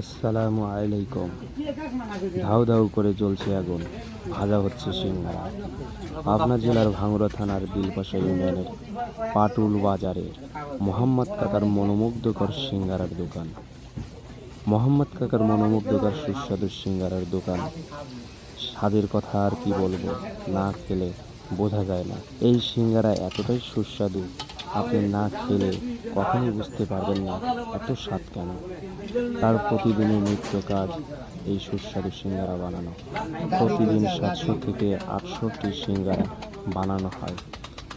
আসসালামু আলাইকুম। ধাউ ধাউ করে জ্বলছে আগুন। ভাজা হচ্ছে সিঙ্গারা। পাবনা জেলার ভাঙড়া থানার বিলপাশা ইউনিয়নের পাটুল বাজারে মোহাম্মদ কাকার মনোমুগ্ধকর সিঙ্গারার দোকান। মোহাম্মদ কাকার মনোমুগ্ধকর সুস্বাদু সিঙ্গারার দোকান। স্বাদের কথা আর কি বলব? না খেলে বোঝা যায় না। এই সিঙ্গারা এতটাই সুস্বাদু আপনি না খেলে কখনোই বুঝতে পারবেন না এত স্বাদ কেন? তার প্রতিদিনের নিত্য কাজ, এই সুস্বাদু সিঙ্গারা বানানো। প্রতিদিন সাতশো থেকে আটশোটি সিঙ্গারা বানানো হয়।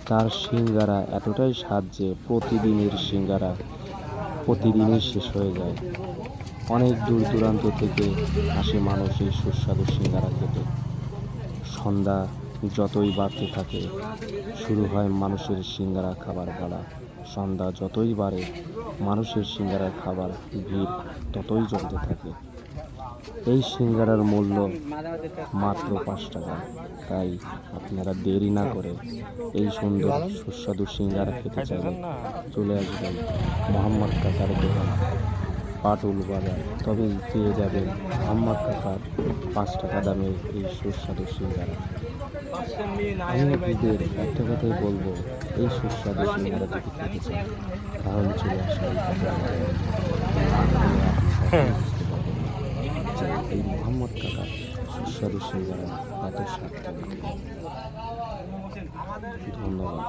তার সিঙ্গারা এতটাই স্বাদ যে প্রতিদিনের সিঙ্গারা প্রতিদিনই শেষ হয়ে যায়। অনেক দূর দূরান্ত থেকে আসে মানুষ এই সুস্বাদু সিঙ্গারা খেতে। সন্ধ্যা যতই বাড়তে থাকে, শুরু হয় মানুষের সিঙ্গারা খাবার পালা সন্ধ্যা যতই বাড়ে, মানুষের সিঙ্গারা খাবার ভিড় ততই জমতে থাকে। এই সিঙ্গারার মূল্য মাত্র পাঁচ টাকা। তাই আপনারা দেরি না করে এই সুন্দর সুস্বাদু সিঙ্গারা খেতে চাইলে চলে আসবেন মোহাম্মদ কাকার দোকান। পাটুল বাজার। তবেই পেয়ে যাবেন মোহাম্মদ কাকার পাঁচ টাকা দামের এই সুস্বাদু সিঙ্গারা। আমি আপনাদের একটা কথাই বলব, এই সুস্বাদু সিঙ্গারা যদি খেতে চান, তাহলে চলে এই মোহাম্মদ কাকার সুস্বাদু সিঙ্গারা এত স্বাদ ধন্যবাদ।